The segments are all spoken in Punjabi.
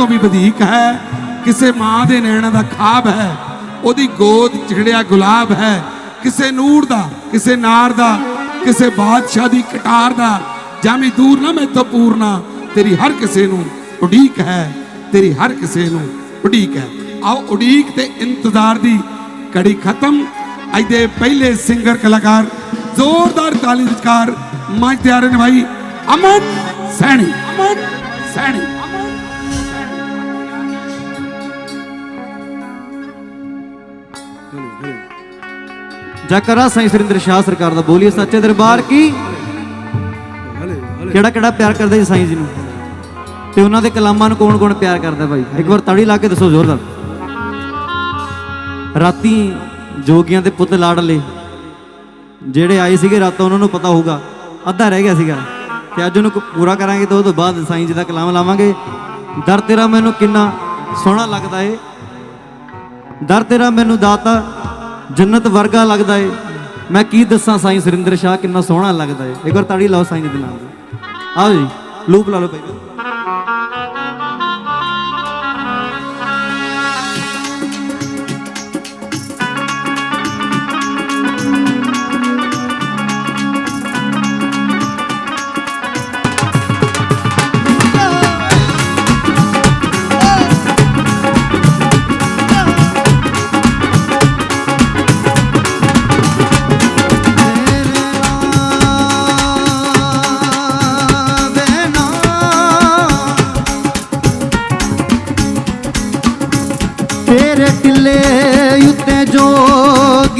ਤੋਂ ਵੀ ਵਧੇਕ ਹੈ। ਕਿਸੇ ਮਾਂ ਦੇ ਨੈਣਾਂ ਦਾ ਖਾਬ ਹੈ, ਉਹਦੀ ਗੋਦ ਚਿੜਿਆ ਗੁਲਾਬ ਹੈ। ਕਿਸੇ ਨੂਰ ਦਾ, ਕਿਸੇ ਨਾਰ ਦਾ, ਕਿਸੇ ਬਾਦਸ਼ਾਹ ਦੀ ਕਟਾਰ ਦਾ, ਜਾਮੀ ਦੂਰ ਨਾ ਮੈਥੋਂ ਪੂਰਨਾ ਤੇਰੀ ਹਰ ਕਿਸੇ ਨੂੰ ਉਡੀਕ ਹੈ, ਤੇਰੀ ਹਰ ਕਿਸੇ ਨੂੰ ਉਡੀਕ ਹੈ। ਆਓ ਉਡੀਕ ਤੇ ਇੰਤਜ਼ਾਰ ਦੀ ਕੜੀ ਖਤਮ। ਅੱਜ ਦੇ ਪਹਿਲੇ ਸਿੰਗਰ ਕਲਾਕਾਰ, ਜ਼ੋਰਦਾਰ ਤਾਲੀ ਵਿਚਕਾਰ ਮੰਚ ਤਿਆਰ ਨੇ ਭਾਈ ਅਮਨ ਸੈਣੀ ਅਮਨ ਸੈਣੀ। ਜਕਰਾ ਸਾਈਂ ਸੁਰਿੰਦਰ ਸ਼ਾਹ ਸਰਕਾਰ ਦਾ ਬੋਲੀਏ ਸੱਚੇ ਦਰਬਾਰ ਕੀ? ਕਿਹੜਾ ਕਿਹੜਾ ਪਿਆਰ ਕਰਦਾ ਜੀ ਸਾਈਂ ਜੀ ਨੂੰ? ਤੇ ਉਹਨਾਂ ਦੇ ਕਲਾਮਾਂ ਨੂੰ ਕੌਣ ਕੌਣ ਪਿਆਰ ਕਰਦਾ ਭਾਈ? ਇੱਕ ਵਾਰ ਤਾੜੀ ਲਾ ਕੇ ਦੱਸੋ ਜ਼ੋਰਦਾਰ। ਰਾਤੀ ਜੋਗੀਆਂ ਦੇ ਪੁੱਤ ਲਾੜਲੇ ਜਿਹੜੇ ਆਏ ਸੀਗੇ ਰਾਤੋਂ ਉਹਨਾਂ ਨੂੰ ਪਤਾ ਹੋਊਗਾ। ਅੱਧਾ ਰਹਿ ਗਿਆ ਸੀਗਾ। ਤੇ ਅੱਜ ਉਹਨੂੰ ਪੂਰਾ ਕਰਾਂਗੇ ਤੇ ਉਹ ਤੋਂ ਬਾਅਦ ਸਾਈਂ ਜੀ ਦਾ ਕਲਾਮ ਲਾਵਾਂਗੇ। ਦਰ ਤੇਰਾ ਮੈਨੂੰ ਕਿੰਨਾ ਸੋਹਣਾ ਲੱਗਦਾ ਏ। ਦਰ ਤੇਰਾ ਮੈਨੂੰ ਦਾਤਾ ਜੰਨਤ ਵਰਗਾ ਲੱਗਦਾ ਏ। ਮੈਂ ਕੀ ਦੱਸਾਂ ਸਾਈਂ ਸੁਰਿੰਦਰ ਸ਼ਾਹ, ਕਿੰਨਾ ਸੋਹਣਾ ਲੱਗਦਾ ਏ। ਇੱਕ ਵਾਰ ਤਾੜੀ ਲਾਓ ਸਾਈਂ ਦੇ ਨਾਲ ਆਓ ਜੀ, ਲੂਪ ਲਾ ਲਓ ਭਾਈ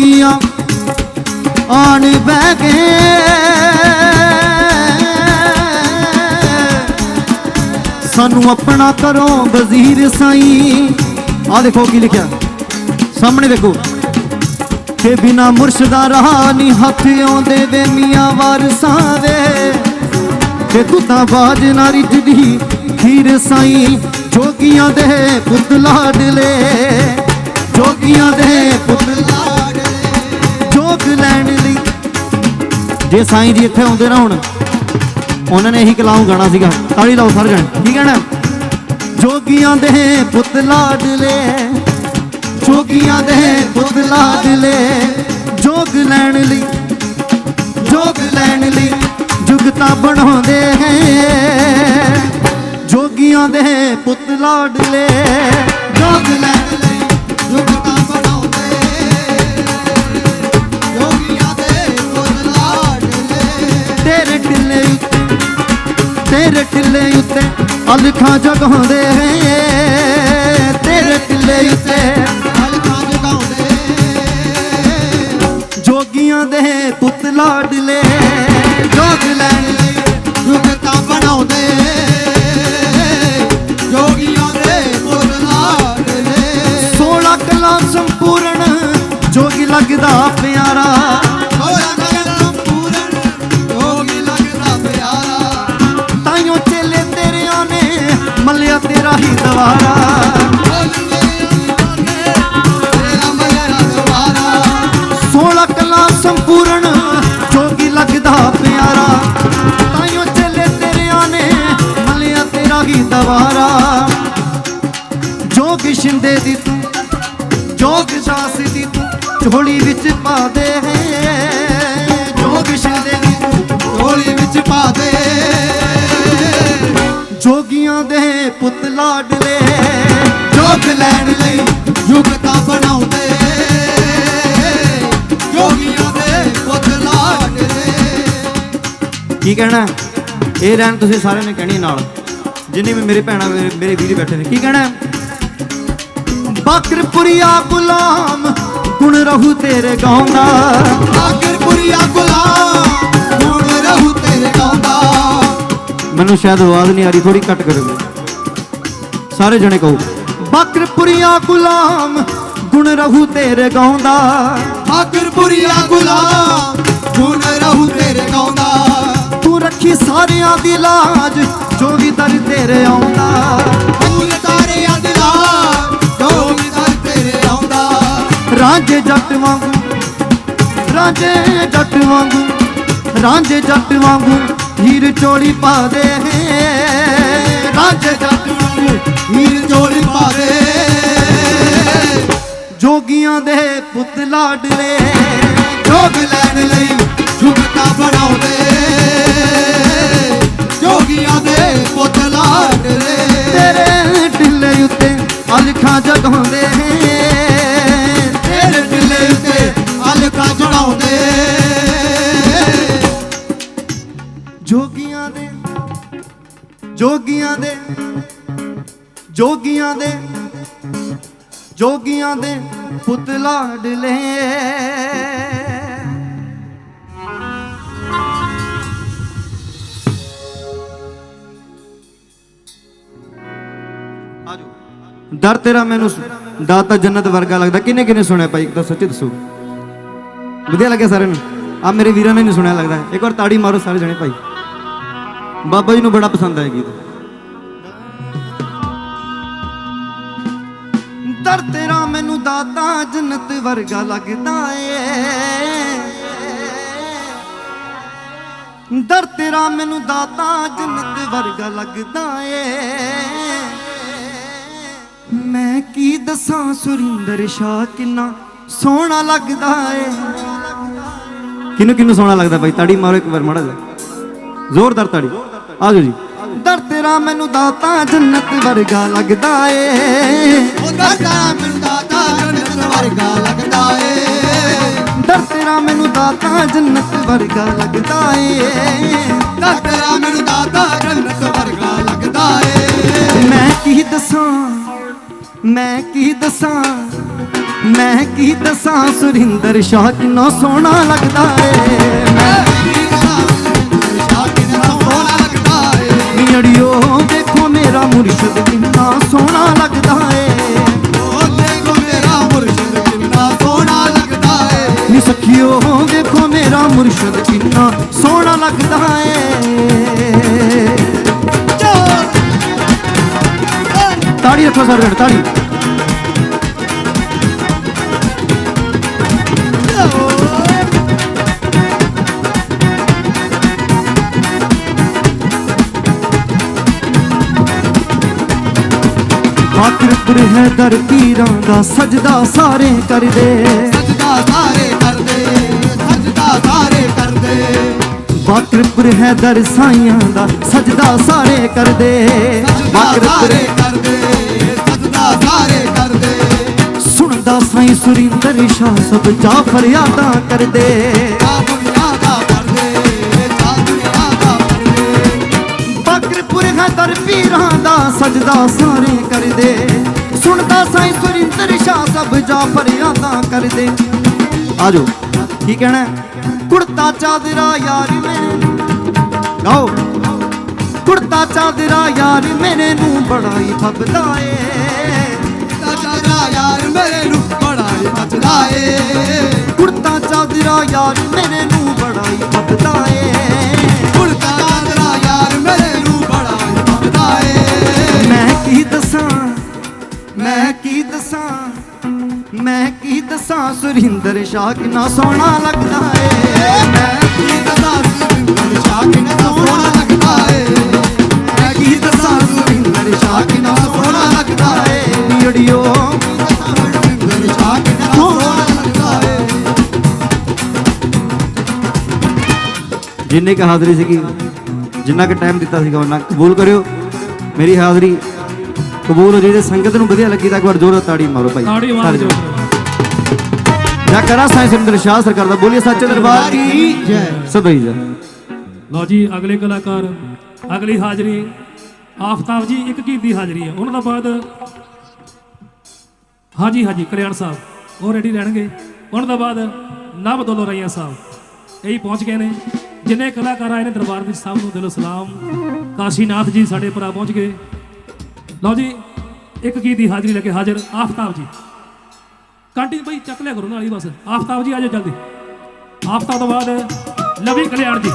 ਜੋਗੀਆਂ ਆਣ ਬਹਿ ਗਏ ਸਾਨੂੰ ਆਪਣਾ ਕਰੋ ਵਜ਼ੀਰ ਸਾਈਂ। ਆ ਦੇਖੋ ਕੀ ਲਿਖਿਆ। ਸਾਹਮਣੇ ਦੇਖੋ। ਕਿ ਬਿਨਾ ਮੁਰਸ਼ਦਾ ਰਹਾ ਨਹੀਂ ਹੱਥ ਆਉਂਦੇ ਵੇ ਮੀਆਂ ਵਾਰਸਾਂ ਵੇ। ਕਿ ਤੂੰ ਤਾਂ ਬਾਜ ਨਾ ਰਿੱਝਦੀ ਖੀਰ ਸਾਈਂ। ਜੋਗੀਆਂ ਦੇ ਪੁੱਤ ਲਾਡਲੇ। ਜੋਗੀਆਂ ਦੇ ਪੁੱਤ ਜੇ ਸਾਈਂ ਜੀ ਇੱਥੇ ਆਉਂਦੇ ਨਾ ਹੁਣ, ਉਹਨਾਂ ਨੇ ਇਹੀ ਕਲਾਮ ਗਾਣਾ ਸੀਗਾ ਤਾੜੀ ਲਾਓ ਸਰ ਜਣ ਹੈ ਨਾ? ਜੋਗੀਆਂ ਦੇ ਪੁੱਤ ਲਾਡਲੇ ਜੋਗੀਆਂ ਦੇ ਪੁੱਤ ਲਾਡਲੇ ਜੋਗ ਲੈਣ ਲਈ, ਜੋਗ ਲੈਣ ਲਈ ਜੁਗਤਾ ਬਣਾਉਂਦੇ ਹੈ। ਜੋਗੀਆਂ ਦੇ ਪੁੱਤ ਲਾਡਲੇ ਜੋਗ ਲੈਣ ਲਈ ਜੁਗਤਾ ਤੇਰੇ ਟਿੱਲੇ ਉੱਤੇ ਅਲਖਾਂ ਜਗਾਉਂਦੇ ਤੇਰੇ ਟਿੱਲੇ ਉੱਤੇ ਅਲਖਾਂ ਜਗਾਉਂਦੇ ਜੋਗੀਆਂ ਦੇ ਪੁੱਤ ਲਾਡਲੇ, ਜੋਗ ਲੈਣ ਲਈ ਬਣਾਉਂਦੇ ਤੇਰਾ ਜੋ ਦਵਾਰਾ ਜੋਗ ਦੀ ਤੂੰ, ਜੋ ਸਾਸ ਦੀ ਤੂੰ ਝੋਲੀ ਵਿੱਚ ਪਾ ਦੇ ਜੋ ਸ਼ਿੰਦੇ ਦੀ ਤੂੰ ਝੋਲੀ ਵਿੱਚ ਪਾ ਦੇ ਜੋਗੀਆਂ ਦੇ ਪੁੱਤ ਲਾਡਲੇ ਜੋਗ ਲੈਣ ਲਈ ਯੁਗਤਾ ਬਣਾਉਂਦੇ ਜੋਗੀਆਂ ਦੇ ਪੁੱਤ ਲਾਡਲੇ ਕੀ ਕਹਿਣਾ? ਇਹ ਰਹਿਣ ਤੁਸੀਂ ਸਾਰਿਆਂ ਨੇ ਕਹਿਣੀ ਨਾਲ। ਜਿੰਨੇ ਵੀ ਮੇਰੇ ਭੈਣਾਂ ਮੇਰੇ ਵੀਰ ਬੈਠੇ ਨੇ ਕੀ ਕਹਿਣਾ ਬਾਕਰਪੁਰੀਆ ਗੁਲਾਮ ਗੁਣ ਰਹੂ ਤੇਰੇ ਗਾਉਂਦਾ ਬਾਕਰਪੁਰੀਆ ਗੁਲਾਮ ਗੁਣ ਰਹੂ ਤੇਰੇ ਗਾਉਂਦਾ ਮੈਨੂੰ ਸ਼ਾਇਦ ਆਵਾਜ਼ ਨਹੀਂ ਆ ਰਹੀ ਥੋੜੀ ਘੱਟ ਕਰੋ ਸਾਰੇ ਜਣੇ ਕਹੋ ਬਾਕਰਪੁਰੀਆ ਗੁਲਾਮ ਗੁਣ ਰਹੂ ਤੇਰੇ ਗਾਉਂਦਾ ਬਾਕਰਪੁਰੀਆ ਗੁਲਾਮ ਗੁਣ ਰਹੂ ਤੇਰੇ ਗਾਉਂਦਾ ਤੂੰ ਰੱਖੀ ਸਾਰਿਆਂ ਦੀ ਲਾਜ ਜੋ ਵੀ ਦਰ ਤੇਰੇ ਆਉਂਦਾ। ਦਰ ਤੇਰੇ ਆਉਂਦਾ। ਰਾਂਝੇ ਜੱਟ ਵਾਂਗੂ ਰਾਂਝੇ ਜੱਟ ਵਾਂਗੂ ਰਾਂਝੇ ਜੱਟ ਵਾਂਗੂ ਹੀਰ ਚੋਲੀ ਪਾ ਦੇ। ਰਾਂਝੇ ਜੱਟ ਨੂੰ ਹੀਰ ਜੋੜੀ ਪਾਵੇ ਜੋਗੀਆਂ ਦੇ ਪੁੱਤ ਲਾਡਲੇ। ਜੋਗ ਲੈਣ ਲਈ ਝੁਮਕਾ ਬਣਾਉਂਦੇ। ਪੁੱਤ ਲਾਡਲੇ ਤੇਰੇ ਢਿੱਲੇ ਉੱਤੇ ਅਲਖਾਂ ਜਗਾਉਂਦੇ ਤੇਰੇ ਢਿੱਲੇ ਉੱਤੇ ਅਲਖਾਂ ਜਗਾਉਂਦੇ। ਜੋਗੀਆਂ ਦੇ ਜੋਗੀਆਂ ਦੇ ਜੋਗੀਆਂ ਦੇ ਜੋਗੀਆਂ ਦੇ ਪੁੱਤ ਲਾਡਲੇ। ਦਰ ਤੇਰਾ ਮੈਨੂੰ ਦਾਤਾ ਜੰਨਤ ਵਰਗਾ ਲੱਗਦਾ। ਕਿੰਨੇ ਕਿੰਨੇ ਸੁਣਿਆ ਭਾਈ? ਇੱਕ ਤਾਂ ਸੱਚੀ ਦੱਸੋ। ਵਧੀਆ ਲੱਗਿਆ ਸਾਰਿਆਂ ਨੂੰ? ਆ ਮੇਰੇ ਵੀਰਾਂ ਨੇ ਨਹੀਂ ਸੁਣਿਆ ਲੱਗਦਾ। ਇੱਕ ਵਾਰ ਤਾੜੀ ਮਾਰੋ ਸਾਰੇ ਜਣੇ ਭਾਈ। ਬਾਬਾ ਜੀ ਨੂੰ ਬੜਾ ਪਸੰਦ ਆਇਆ ਗੀਤ। ਦਰ ਤੇਰਾ ਮੈਨੂੰ ਦਾਤਾ, ਜੰਨਤ ਵਰਗਾ ਲੱਗਦਾ ਏ। ਦਰ ਤੇਰਾ ਮੈਨੂੰ ਦਾਤਾ, ਜੰਨਤ ਵਰਗਾ ਲੱਗਦਾ ਏ। ਕੀ ਦੱਸਾਂ ਸੁਰਿੰਦਰ ਸ਼ਾ ਕਿੰਨਾ ਸੋਹਣਾ ਲੱਗਦਾ ਏ। ਕਿਹਨੂੰ ਕਿਹਨੂੰ ਸੋਹਣਾ ਲੱਗਦਾ ਭਾਈ ਤਾੜੀ ਮਾਰੋ ਇੱਕ ਵਾਰ ਮਾੜਾ ਜ਼ੋਰਦਾਰ ਤਾੜੀ। ਆ ਜਾਓ ਜੀ। ਦਰ ਤੇਰਾ ਮੈਨੂੰ ਦਾਤਾ ਜੰਨਤ ਵਰਗਾ ਲੱਗਦਾ ਏ। ਉਹ ਦਰ ਤੇਰਾ ਮੈਨੂੰ ਦਾਤਾ ਜੰਨਤ ਵਰਗਾ ਲੱਗਦਾ ਏ। ਦਰ ਤੇਰਾ ਮੈਨੂੰ ਦਾਤਾ ਜੰਨਤ ਵਰਗਾ ਲੱਗਦਾ ਏ। ਦਰ ਤੇਰਾ ਮੈਨੂੰ ਦਾਤਾ ਜੰਨਤ ਵਰਗਾ ਲੱਗਦਾ ਏ। ਮੈਂ ਕੀ ਦੱਸਾਂ? ਮੈਂ ਕੀ ਦੱਸਾਂ? ਮੈਂ ਕੀ ਦੱਸਾਂ? ਸੁਰਿੰਦਰ ਸ਼ਾਹ ਕਿੰਨਾ ਸੋਹਣਾ ਲੱਗਦਾ ਏ। ਮੈਂ ਕੀ ਦੱਸਾਂ? ਸੁਰਿੰਦਰ ਸ਼ਾਹ ਕਿੰਨਾ ਸੋਹਣਾ ਲੱਗਦਾ ਏ। ਨੀ ਦੇਖੋ ਮੇਰਾ ਮੁਰਸ਼ਿਦ ਕਿੰਨਾ ਸੋਹਣਾ ਲੱਗਦਾ ਏ। ਓ ਦੇਖੋ ਮੇਰਾ ਮੁਰਸ਼ਿਦ ਕਿੰਨਾ ਸੋਹਣਾ ਲੱਗਦਾ ਏ। ਨੀ ਸਖਿਓ ਦੇਖੋ ਮੇਰਾ ਮੁਰਸ਼ਿਦ ਕਿੰਨਾ ਸੋਹਣਾ ਲੱਗਦਾ ਏ। ਤਾੜੀ ਰੱਖੋ ਸਾਰੇ ਜਣੇ ਤਾੜੀ ਆਖਰ ਹੈ ਦਰ ਪੀਰਾਂ ਦਾ ਸਜਦਾ ਸਾਰੇ ਕਰਦੇ ਸਜਦਾ ਸਾਰੇ ਕਰਦੇ ਸਜਦਾ ਸਾਰੇ ਕਰਦੇ ਬਾਕਰਪੁਰ ਹੈ ਦਰ ਸਾਈਆਂ ਦਾ ਸਜਦਾ ਸਾਰੇ ਕਰਦੇ ਬਾਕਰਪੁਰ ਕਰਦੇ ਸੁਣਦਾ ਸੁਰਿੰਦਰ ਸ਼ਾਹ ਸਭ ਜਾ ਫਰਿਆਦਾਂ ਕਰਦੇ। ਆ ਬੁਨਿਆਦਾ ਕਰਦੇ ਜਾ ਦੁਨੀਆ ਦਾ ਕਰਦੇ ਬਾਕਰਪੁਰ ਹੈ ਪੀਰਾਂ ਦਾ ਸਜਦਾ ਸਾਰੇ ਕਰਦੇ। ਸੁਣਦਾ ਸਾਈ ਸੁਰਿੰਦਰ ਸ਼ਾਹ ਸਭ ਜਾ ਫਰਿਆਦਾ ਕਰਦੇ। ਆ ਜਾਓ ਕੀ ਕਹਿਣਾ? ਕੁੜਤਾ ਚਾਦਰਾ ਯਾਰ ਮੈਨੂੰ ਗਾਓ ਕੁੜਤਾ ਚਾਦਰਾ ਯਾਰ ਮੇਰੇ ਨੂੰ ਬੜਾ ਹੀ ਫੱਬਦਾ ਏ। ਹੀ ਕੁੜਤਾ ਚਾਦਰਾ ਯਾਰ ਮੇਰੇ ਨੂੰ ਬੜਾ ਹੀ ਏ ਕੁੜਤਾ ਚਾਦਰਾ ਯਾਰ ਮੇਰੇ ਨੂੰ ਬੜਾ ਹੀ ਏ ਮੈਂ ਕੀ ਦੱਸਾਂ? ਮੈਂ ਕੀ ਦੱਸਾਂ? ਮੈਂ ਕੀ ਦੱਸਾਂ? ਸੁਰਿੰਦਰ ਸ਼ਾਹ ਕਿੰਨਾ ਸੋਹਣਾ ਲੱਗਦਾ ਏ। ਮੈਂ ਕੀ ਦੱਸਾਂ? ਸੁਰਿੰਦਰ ਸ਼ਾਹ ਕਿੰਨਾ ਸੋਹਣਾ ਲੱਗਦਾ ਏ। ਮੈਂ ਕੀ ਦੱਸਾਂ? ਸੁਰਿੰਦਰ ਸ਼ਾਹ ਕਿੰਨਾ ਸੋਹਣਾ ਲੱਗਦਾ ਏ। ਨੀੜਿਓ ਜਿੰਨੇ ਕ ਹਾਜ਼ਰੀ ਸੀਗੀ ਜਿੰਨਾ ਕ ਟਾਈਮ ਦਿੱਤਾ ਸੀਗਾ ਉਹਨਾਂ ਕਬੂਲ ਕਰਿਓ। ਮੇਰੀ ਹਾਜ਼ਰੀ ਕਬੂਲ ਹੋ ਜਿਹਦੇ ਸੰਗਤ ਨੂੰ ਵਧੀਆ ਲੱਗੀ ਤਾਂ ਇੱਕ ਵਾਰ ਜ਼ੋਰ ਤਾੜੀ ਮਾਰੋ ਭਾਈ। ਤਾੜੀ ਮਾਰੋ। ਜਾਂ ਕਰਾ ਸਾਈਂ ਸੁਰਿੰਦਰ ਸ਼ਾਹ ਸਰਕਾਰ ਦਾ ਬੋਲੀਏ ਸੱਚੇ ਦਰਬਾਰ ਕੀ ਜੈ। ਸਭਈ ਜੈ। ਲਓ ਜੀ ਅਗਲੇ ਕਲਾਕਾਰ ਅਗਲੀ ਹਾਜ਼ਰੀ ਆਫਤਾਬ ਜੀ ਇੱਕ ਗੀਤ ਦੀ ਹਾਜ਼ਰੀ ਹੈ? ਉਹਨਾਂ ਤੋਂ ਬਾਅਦ ਹਾਜੀ ਹਾਜੀ ਕਲਿਆਣ ਸਾਹਿਬ ਉਹ ਰੈਡੀ ਰਹਿਣਗੇ। ਉਹਨਾਂ ਤੋਂ ਬਾਅਦ ਨਵ ਦੋਲੋ ਰਈਆ ਸਾਹਿਬ ਇਹੀ ਪਹੁੰਚ ਗਏ ਨੇ। ਜਿੰਨੇ ਕਲਾਕਾਰ ਆਏ ਨੇ ਦਰਬਾਰ ਵਿੱਚ, ਸਭ ਨੂੰ ਦਿਲੋਂ ਸਲਾਮ। ਕਾਸ਼ੀਨਾਥ ਜੀ ਸਾਡੇ ਭਰਾ ਪਹੁੰਚ ਗਏ। ਲਓ ਜੀ, ਇੱਕ ਗੀਤ ਦੀ ਹਾਜ਼ਰੀ ਲੈ ਕੇ ਹਾਜ਼ਰ ਆਫਤਾਬ ਜੀ। ਕਾਂਟੀ ਭਾਈ ਚੱਕ ਲਿਆ ਕਰੋ ਨਾਲ ਹੀ ਬਸ। ਆਫਤਾਬ ਜੀ, ਆ ਆਜੋ ਜਲਦੀ। ਆਫਤਾਬ ਤੋਂ ਬਾਅਦ ਲਵੀ ਕਲਿਆਣ ਜੀ।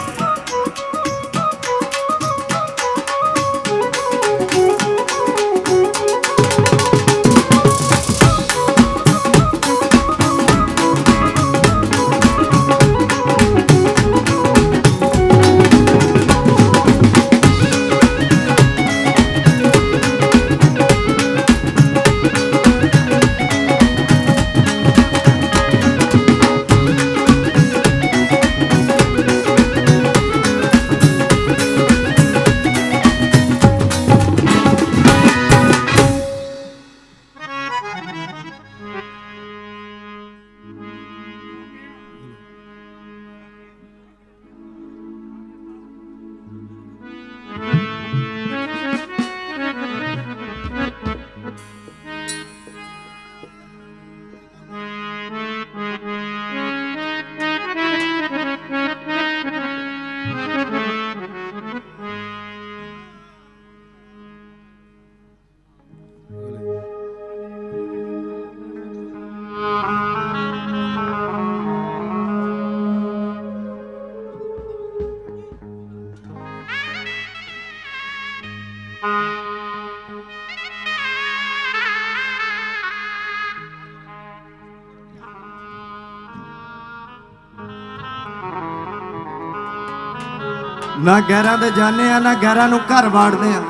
ਨਾ ਗਹਿਰਾਂ ਦੇ ਜਾਣੇ ਆ ਨਾ ਗਹਿਰਾਂ ਨੂੰ ਘਰ ਵਾੜਦੇ ਆ।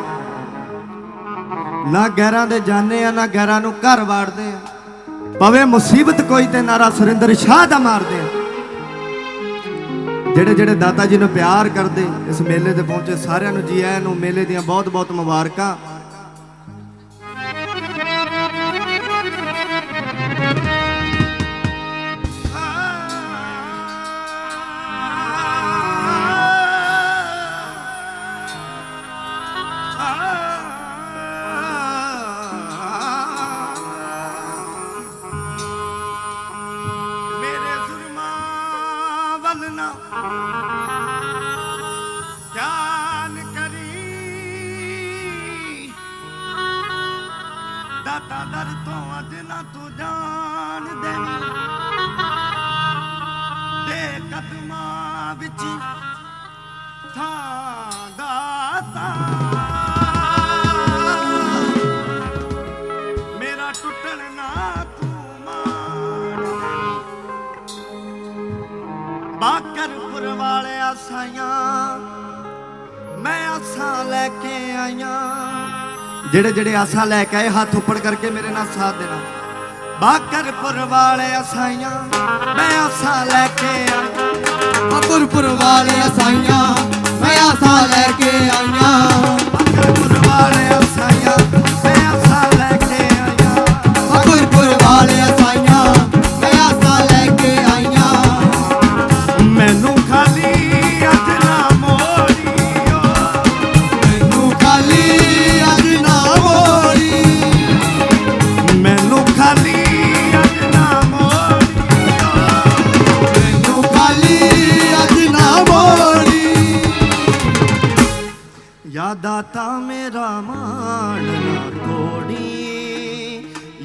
ਨਾ ਗਹਿਰਾਂ ਦੇ ਜਾਣੇ ਆ ਨਾ ਗਹਿਰਾਂ ਨੂੰ ਘਰ ਵਾੜਦੇ ਆ। ਪਵੇ ਮੁਸੀਬਤ ਕੋਈ ਤੇ ਨਾਰਾ ਸੁਰਿੰਦਰ ਸ਼ਾਹ ਦਾ ਮਾਰਦੇ ਆ। ਜਿਹੜੇ ਜਿਹੜੇ ਦਾਤਾ ਜੀ ਨੂੰ ਪਿਆਰ ਕਰਦੇ ਇਸ ਮੇਲੇ ਤੇ ਪਹੁੰਚੇ ਸਾਰਿਆਂ ਨੂੰ ਜੀ ਆਇਆਂ ਨੂੰ ਮੇਲੇ ਦੀਆਂ ਬਹੁਤ-ਬਹੁਤ ਮੁਬਾਰਕਾਂ ਜਿਹੜੇ ਜਿਹੜੇ ਆਸਾ ਲੈ ਕੇ ਆਏ, ਹੱਥ ਉੱਪਰ ਕਰਕੇ ਮੇਰੇ ਨਾਲ ਸਾਥ ਦੇਣਾ। ਬਾਕਰਪੁਰ ਵਾਲੇ ਅਸਾਈਆਂ ਮੈਂ ਆਸਾ ਲੈ ਕੇ ਆਇਆ ਬਾਕਰਪੁਰ ਵਾਲੇ ਅਸਾਈਆਂ ਮੈਂ ਆਸਾ ਲੈ ਕੇ ਆਇਆ ਬਾਕਰਪੁਰ ਵਾਲੇ ਅਸਾਈਆਂ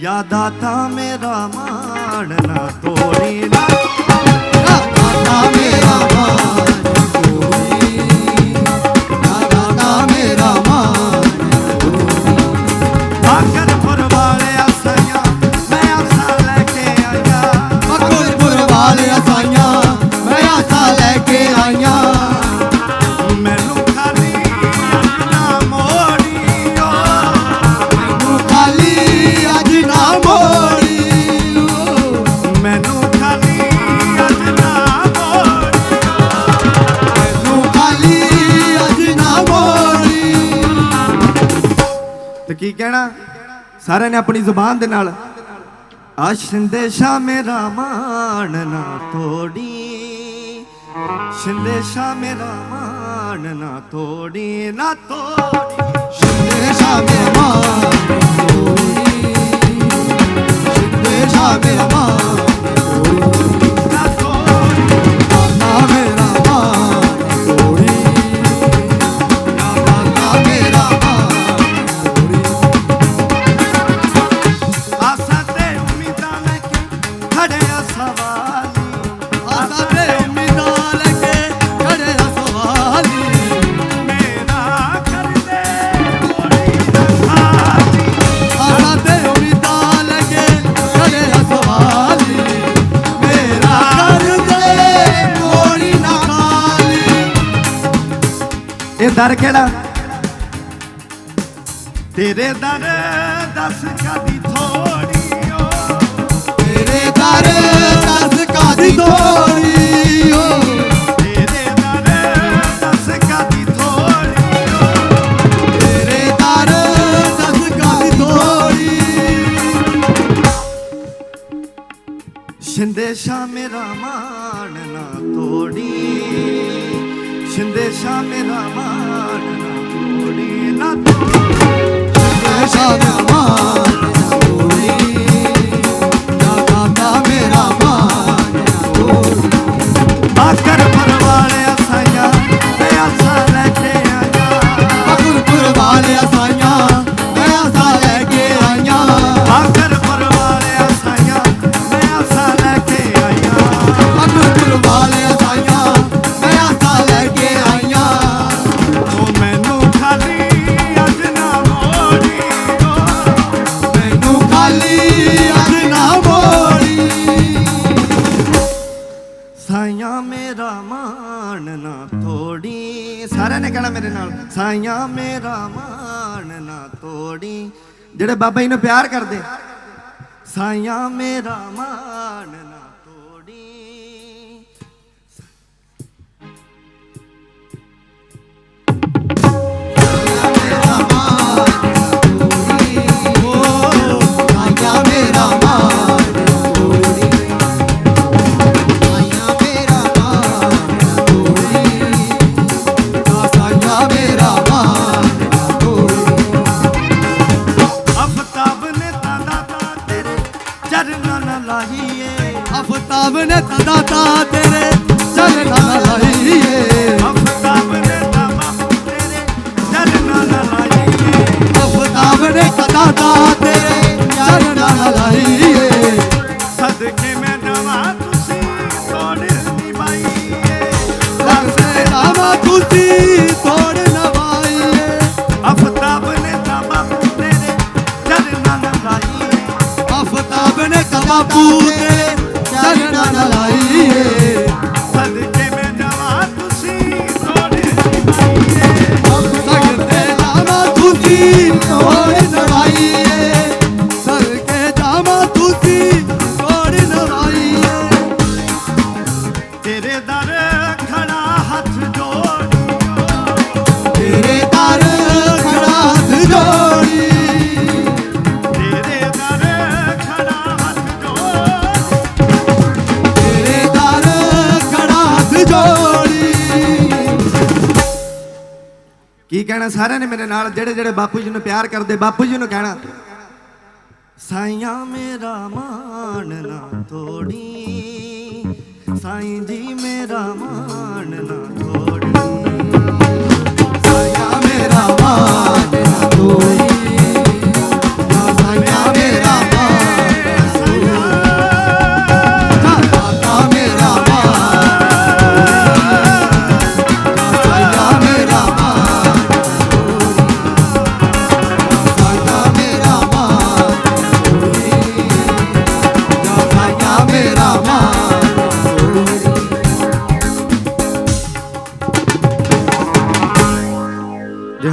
या दाता मेरा माणना तोरीला दाता मेरा माण ਕਹਿਣਾ, ਸਾਰਿਆਂ ਨੇ ਆਪਣੀ ਜ਼ੁਬਾਨ ਦੇ ਨਾਲ, ਆ ਸ਼ਿੰਦੇਸ਼ਾ ਮੇਰਾ ਮਾਨ ਨਾ ਤੋੜੀ ਸ਼ਿੰਦੇਸ਼ਾ ਮੇਰਾ ਮਾਣ ਨਾ ਤੋੜੀ ਨਾ ਤੋੜੀ ਸ਼ਿੰਦੇਸ਼ਾ ਮੇਰਾ ਮਾਣ ਦਰ ਕਿਹੜਾ? ਤੇਰੇ ਦਰ ਦੱਸ ਕਦੀ ਥੋੜੀ ਓ? ਤੇਰੇ ਦਰ ਦੱਸ ਕਦੀ ਥੋੜੀ ਓ? ਸ਼ਿੰਦੇ ਸ਼ਾ ਮੇਰਾ ਸੰਦੇਸ਼ਾ ਮੇਰਾ ਮਾਰ ਨਾ ਤੋੜੀ ਨਾ ਤੋੜੀ ਸੰਦੇਸ਼ਾ ਮੇਰਾ ਮਾਰ ਬਾਬਾ ਜੀ ਨੂੰ ਪਿਆਰ ਕਰਦੇ। ਸਾਈਆਂ ਮੇਰਾ ਮਾਨ ਕੀ ਕਹਿਣਾ? ਸਾਰਿਆਂ ਨੇ ਮੇਰੇ ਨਾਲ ਜਿਹੜੇ ਜਿਹੜੇ ਬਾਪੂ ਜੀ ਨੂੰ ਪਿਆਰ ਕਰਦੇ, ਬਾਪੂ ਜੀ ਨੂੰ ਕਹਿਣਾ। ਸਾਈਆਂ ਮੇਰਾ ਮਾਨ ਨਾ ਤੋੜੀ, ਸਾਈਂ ਜੀ ਮੇਰਾ ਮਾਨ ਨਾ ਤੋੜੀ। ਸਾਇਆ ਮੇਰਾ ਮਾਨ ਨਾ ਤੋਈ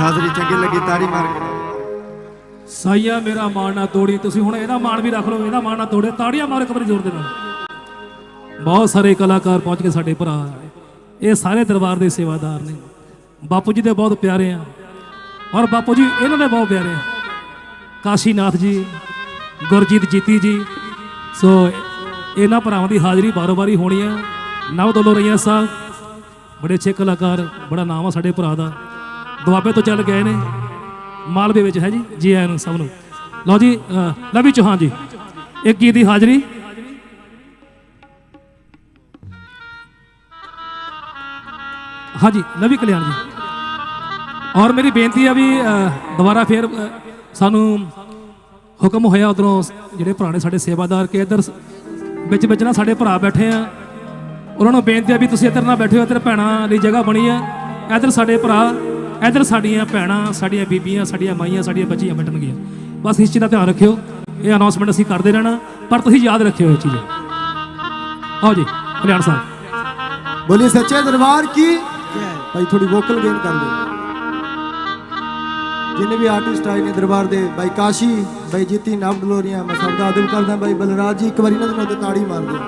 ਹਾਜ਼ਰੀ ਚੰਗੀ ਲੱਗੀ, ਤਾੜੀ ਮਾਰ ਕੇ। ਸਾਈਆ ਮੇਰਾ ਮਾਣ ਨਾ ਤੋੜੀ। ਤੁਸੀਂ ਹੁਣ ਇਹਦਾ ਮਾਣ ਵੀ ਰੱਖ ਲਓ, ਇਹਦਾ ਮਾਣ ਨਾ ਤੋੜੇ। ਤਾੜੀਆਂ ਮਾਰੋ ਇੱਕ ਜ਼ੋਰ ਦੇ ਨਾਲ। ਬਹੁਤ ਸਾਰੇ ਕਲਾਕਾਰ ਪਹੁੰਚ ਕੇ ਸਾਡੇ ਭਰਾ। ਇਹ ਸਾਰੇ ਦਰਬਾਰ ਦੇ ਸੇਵਾਦਾਰ ਨੇ। ਬਾਪੂ ਜੀ ਦੇ ਬਹੁਤ ਪਿਆਰੇ ਆ। ਔਰ ਬਾਪੂ ਜੀ, ਇਹਨਾਂ ਦੇ ਬਹੁਤ ਪਿਆਰੇ ਆ। ਕਾਸ਼ੀਨਾਥ ਜੀ, ਗੁਰਜੀਤ ਜੀਤੀ ਜੀ। ਸੋ, ਇਹਨਾਂ ਭਰਾਵਾਂ ਦੀ ਹਾਜ਼ਰੀ ਬਾਰੋ-ਬਾਰੀ ਹੋਣੀ ਆ। ਨਵ ਦਲੋ ਰਈਆ ਸਾਹਿਬ। ਬੜੇ ਅੱਛੇ ਕਲਾਕਾਰ, ਬੜਾ ਨਾਮ ਆ ਸਾਡੇ ਭਰਾ ਦਾ। ਦੁਆਬੇ ਤੋਂ ਚੱਲ ਗਏ ਨੇ। ਮਾਲਵੇ ਵਿੱਚ ਹੈ ਜੀ ਜੀ ਆਇਆਂ ਨੂੰ ਸਭ ਨੂੰ। ਲਓ ਜੀ ਅ, ਲਵੀ ਚੌਹਾਨ ਜੀ। ਇੱਕ ਗੀਤ ਦੀ ਹਾਜ਼ਰੀ। ਹਾਂਜੀ ਲਵੀ ਕਲਿਆਣ ਜੀ। ਔਰ ਮੇਰੀ ਬੇਨਤੀ ਆ ਵੀ ਦੁਬਾਰਾ ਫੇਰ ਸਾਨੂੰ ਹੁਕਮ ਹੋਇਆ ਉਧਰੋਂ ਜਿਹੜੇ ਪੁਰਾਣੇ ਸਾਡੇ ਸੇਵਾਦਾਰ ਕੇ ਇੱਧਰ ਵਿੱਚ ਵਿੱਚ ਨਾ ਸਾਡੇ ਭਰਾ ਬੈਠੇ ਆ। ਉਹਨਾਂ ਨੂੰ ਬੇਨਤੀ ਆ ਵੀ ਤੁਸੀਂ ਇੱਧਰ ਨਾ ਬੈਠੇ ਹੋ ਇੱਧਰ ਭੈਣਾਂ ਲਈ ਜਗ੍ਹਾ ਬਣੀ ਆ। ਇੱਧਰ ਸਾਡੇ ਭਰਾ ਇਧਰ ਸਾਡੀਆਂ ਭੈਣਾਂ, ਸਾਡੀਆਂ ਬੀਬੀਆਂ, ਸਾਡੀਆਂ ਮਾਈਆਂ, ਸਾਡੀਆਂ ਬੱਚੀਆਂ ਬਟਣਗੀਆਂ ਬਸ ਇਸ ਚੀਜ਼ ਦਾ ਧਿਆਨ ਰੱਖਿਓ। ਇਹ ਅਨਾਉਂਸਮੈਂਟ ਅਸੀਂ ਕਰਦੇ ਰਹਿਣਾ, ਪਰ ਤੁਸੀਂ ਯਾਦ ਰੱਖਿਓ ਇਹ ਚੀਜ਼। ਆਓ ਜੀ ਕਲਿਆਣ ਸਾਹਿਬ। ਬੋਲੀ ਸੱਚੇ ਦਰਬਾਰ ਕੀ? ਭਾਈ ਥੋੜੀ ਵੋਕਲ ਗੇਨ ਕਰ ਦਿਓ। ਜਿੰਨੇ ਵੀ ਆਰਟਿਸਟ ਆਏ ਨੇ ਦਰਬਾਰ ਦੇ ਬਾਈ ਕਾਸ਼ੀ ਬਾਈ ਜੀਤੀ, ਨਾਮ ਡਲੋਰੀਆਂ, ਮੈਂ ਸਭ ਦਾ ਆਦਮ ਕਰਦਾ ਬਾਈ ਬਲਰਾਜ ਜੀ, ਇੱਕ ਵਾਰੀ ਇਹਨਾਂ ਦੇ ਤਾੜੀ ਮਾਰ ਦਿਓ।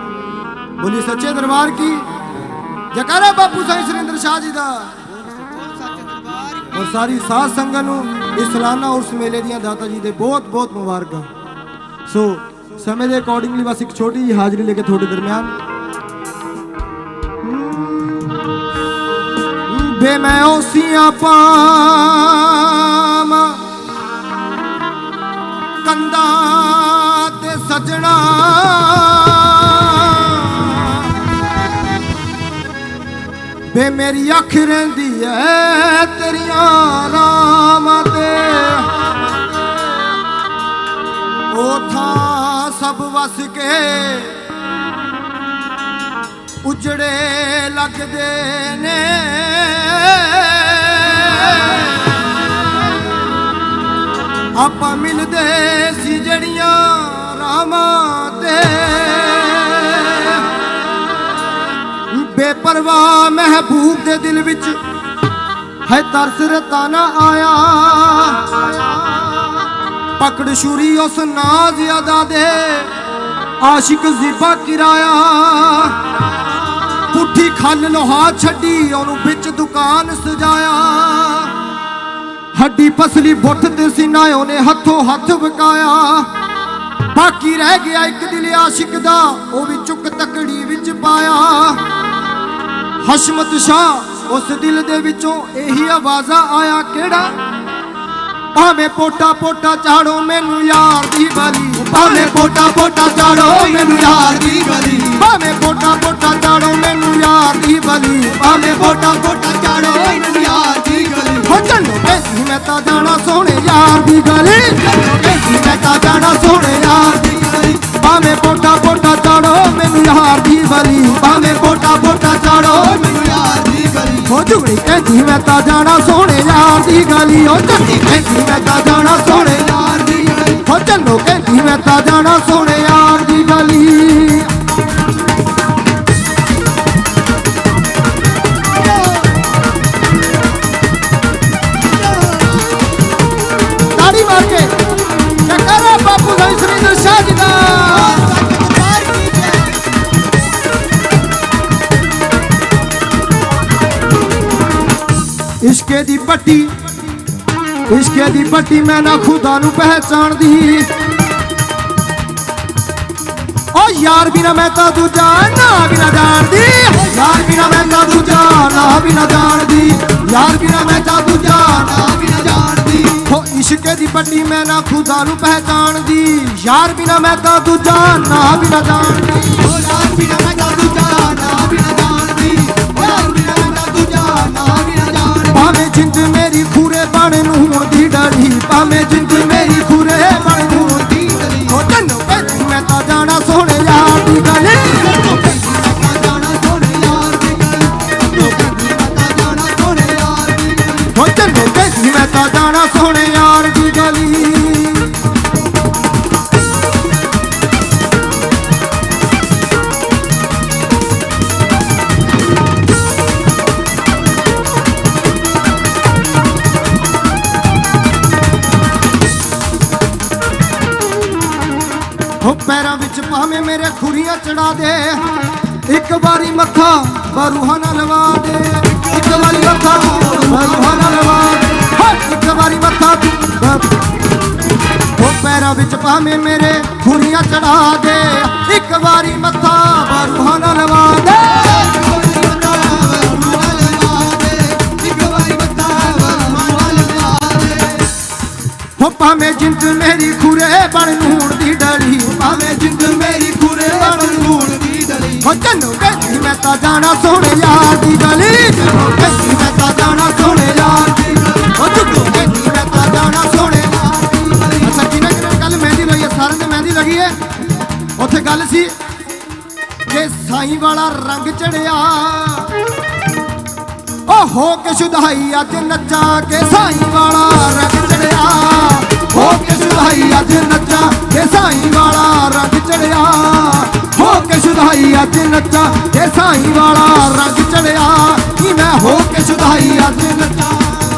ਬੋਲੀ ਸੱਚੇ ਦਰਬਾਰ ਕੀ? ਜਕਾਰਾ ਬਾਪੂ ਸਾਈਂ ਸੁਰਿੰਦਰ ਸ਼ਾਹ ਜੀ ਦਾ। ਔਰ ਸਾਰੀ ਸਾਧ ਸੰਗਤ ਨੂੰ ਇਸ ਸਾਲਾਨਾ ਉਰਸ ਮੇਲੇ ਦੀਆਂ ਦਾਤਾ ਜੀ ਦੇ ਬਹੁਤ ਬਹੁਤ ਮੁਬਾਰਕਾਂ। ਸੋ ਸਮੇਂ ਦੇ ਅਕੋਰਡਿੰਗਲੀ ਬਸ ਇੱਕ ਛੋਟੀ ਜਿਹੀ ਹਾਜ਼ਰੀ ਲੈ ਕੇ ਤੁਹਾਡੇ ਦਰਮਿਆਨ। ਬੇ ਮੈਂ ਉਸੀਆਂ ਪਾਵਾਂ ਕੰਦਾ ਤੇ ਸਜਣਾ ਵੇ ਮੇਰੀ ਅੱਖ ਰਹਿੰਦੀ ਐ ਤੇਰੀਆਂ ਰਾਮਾਂ ਤੇ। ਉਥਾਂ ਸਭ ਵਸ ਕੇ ਉਜੜੇ ਲੱਗਦੇ ਨੇ। ਆਪਾਂ ਮਿਲਦੇ ਸੀ ਜੜੀਆਂ ਪਰਵਾਹ ਮਹਿਬੂਬ ਦੇ ਦਿਲ ਵਿੱਚ ਹੈ ਤਰਸ ਰਤਾ ਨਾ ਆਇਆ। ਪਕੜ ਛੁਰੀ ਉਸ ਨਾਜ਼ ਅਦਾ ਦੇ, ਆਸ਼ਿਕ ਜ਼ੀਬਾ ਕਿਰਾਇਆ। ਪੁੱਠੀ ਖੱਲ ਲੋਹਾ ਛੱਡੀ, ਉਹਨੂੰ ਵਿੱਚ ਦੁਕਾਨ ਸਜਾਇਆ। ਹੱਡੀ ਪਸਲੀ ਬੁੱਠ ਤੇ ਸੀਨਾ ਉਹਨੇ ਹੱਥੋਂ ਹੱਥ ਵਕਾਇਆ। ਬਾਕੀ ਰਹਿ ਗਿਆ ਇੱਕ ਦਿਲ ਆਸ਼ਿਕ ਦਾ, ਉਹ ਵੀ ਚੁੱਕ ਤਕੜੀ ਵਿੱਚ ਪਾਇਆ। ਹਸ਼ਮਤ ਸ਼ਾਹ, ਉਸ ਦਿਲ ਦੇ ਵਿੱਚੋਂ ਇਹੀ ਆਵਾਜ਼ਾ ਆਇਆ, ਕਿਹੜਾ? ਭਾਵੇਂ ਪੋਟਾ ਪੋਟਾ ਚਾੜੋ ਮੈਨੂੰ ਯਾਰ ਦੀ ਬਲੀ ਭਾਵੇਂ ਪੋਟਾ ਪੋਟਾ ਚਾੜੋ ਮੈਨੂੰ ਯਾਰ ਦੀ ਬਲੀ ਭਾਵੇਂ ਪੋਟਾ ਪੋਟਾ ਚਾੜੋ ਮੈਨੂੰ ਯਾਰ ਦੀ ਬਲੀ ਭਾਵੇਂ ਪੋਟਾ ਪੋਟਾ ਚਾੜੋ ਮੈਨੂੰ ਯਾਰ ਦੀ ਗਲੀ। ਹੋ ਚੱਲੋ ਕਹਿੰਦੀ ਮੈਂ ਤਾਂ ਜਾਣਾ ਸੋਹਣੇ ਯਾਰ ਦੀ ਗਲੀ। ਚੱਲੋ ਕਹਿੰਦੀ ਮੈਂ ਤਾਂ ਜਾਣਾ ਸੋਹਣੇ ਯਾਰ ਦੀ ਗਲੀ। ਭਾਵੇਂ ਪੋਟਾ ਗਲੀ ਕਹਿੰਦੀ, ਮੈਂ ਤਾਂ ਜਾਣਾ ਸੋਹਣੇ ਯਾਰ ਦੀ ਗਲੀ। ਹੋ ਚੱਲੀ ਕਹਿੰਦੀ, ਮੈਂ ਤਾਂ ਜਾਣਾ ਸੋਹਣੇ ਯਾਰ ਦੀ ਗਲੀ। ਹੋ ਚੱਲੋ ਕਹਿੰਦੀ, ਮੈਂ ਤਾਂ ਜਾਣਾ ਸੋਹਣੇ ਇਸ਼ਕੇ ਦੀ ਪੱਟੀ ਇਸ਼ਕੇ ਦੀ ਪੱਟੀ ਮੈਂ ਨਾ ਖੁਦਾ ਨੂੰ ਪਹਿਚਾਣਦੀ। ਓ ਯਾਰ ਬਿਨਾ ਮੈਂ ਤਾਂ ਦੂਜਾ ਨਾ ਬਿਨਾ ਜਾਣਦੀ। ਯਾਰ ਬਿਨਾ ਮੈਂ ਤਾਂ ਦੂਜਾ ਨਾ ਬਿਨਾ ਜਾਣਦੀ। ਯਾਰ ਬਿਨਾ ਮੈਂ ਤਾਂ ਦੂਜਾ ਨਾ ਬਿਨਾ ਜਾਣਦੀ। ਹੋ ਇਸ਼ਕੇ ਦੀ ਪੱਟੀ ਮੈਂ ਨਾ ਖੁਦਾ ਨੂੰ ਪਹਿਚਾਣਦੀ। ਯਾਰ ਬਿਨਾ ਮੈਂ ਤਾਂ ਦੂਜਾ ਨਾ ਬਿਨਾ ਜਾਣਦੀ। ਓ ਯਾਰ ਬਿਨਾ ਮੈਂ ਤਾਂ ਦੂਜਾ ਜਿੰਦ ਮੇਰੀ ਖੂਰੇ ਬਣ ਨੂੰ ਹੁਣ ਦੀ ਡਰੀ ਭਾਵੇਂ ਜਿੰਦ ਮੇਰੀ ਖੂਰੇ ਬਰੂਹਾ ਨਾ ਲਵਾ ਦੇ। ਇੱਕ ਵਾਰੀ ਮੱਥਾ ਬਰੂਹਾ ਨਾ ਲਵਾ ਦੇ। ਇੱਕ ਵਾਰੀ ਮੱਥਾ ਬ- ਹੋ ਪੈਰਾਂ ਵਿੱਚ ਭਾਵੇਂ ਮੇਰੇ ਖੁਰੀਆਂ ਚੜਾ ਦੇ। ਇੱਕ ਵਾਰੀ ਮੱਥਾ ਬਰੂਹਾ ਨਾ ਲਵਾ ਦੇ। ਹੋ ਭਾਵੇਂ ਜਿੰਦ ਮੇਰੀ ਖੁਰੇ ਬਣ ਨੂਣ ਦੀ ਡਲੀ ਭਾਵੇਂ ਜਿੰਦ ਮੇਰੀ ਖੁਰੇ ਬਣ ਨੂਣ ਹੋ ਤੈਨੂੰ ਕਹਿੰਦੀ ਮੈਂ ਤਾਂ ਜਾਣਾ ਸੋਹਣੇ ਯਾਰ ਦੀ ਗਲੀ। ਤੈਨੂੰ ਕਹਿੰਦੀ ਮੈਂ ਤਾਂ ਜਾਣਾ ਸੋਹਣੇ ਯਾਰ ਦੀ ਹੋ ਤੂੰ ਕਹਿੰਦੀ ਮੈਂ ਤਾਂ ਜਾਣਾ ਸੋਹਣੇ ਯਾਰ ਦੀ ਗਲੀ। ਅੱਛਾ ਕਿਨੇ ਕਿਨੇ ਗੱਲ ਮਹਿੰਦੀ ਲਈ ਹੈ ਸਾਰਿਆਂ ਦੇ ਮਹਿੰਦੀ ਲੱਗੀ ਹੈ ਉੱਥੇ ਗੱਲ ਸੀ ਕਿ ਸਾਈਂ ਵਾਲਾ ਰੰਗ ਚੜਿਆ। ਓ ਹੋ ਕੇ ਸ਼ੁਦਾਈ ਅੱਜ ਨੱਚਾ ਕੇ ਸਾਈਂ ਵਾਲਾ ਰੰਗ ਚੜਿਆ। ਹੋ ਕੇ ਸ਼ੁਦਾਈ ਅੱਜ ਨੱਚਾ ਕੇ ਸਾਈਂ ਵਾਲਾ ਰੰਗ ਚੜਿਆ। ਹੋ ਕੇ ਸੁਧਾਈ ਅੱਜ ਨੱਚਾ ਕੇ ਸਾਈਂ ਵਾਲਾ ਰੰਗ ਚੜਿਆ, ਕਿ ਮੈਂ ਹੋ ਕੇ ਸੁਧਾਈ ਅੱਜ ਨੱਚਾ?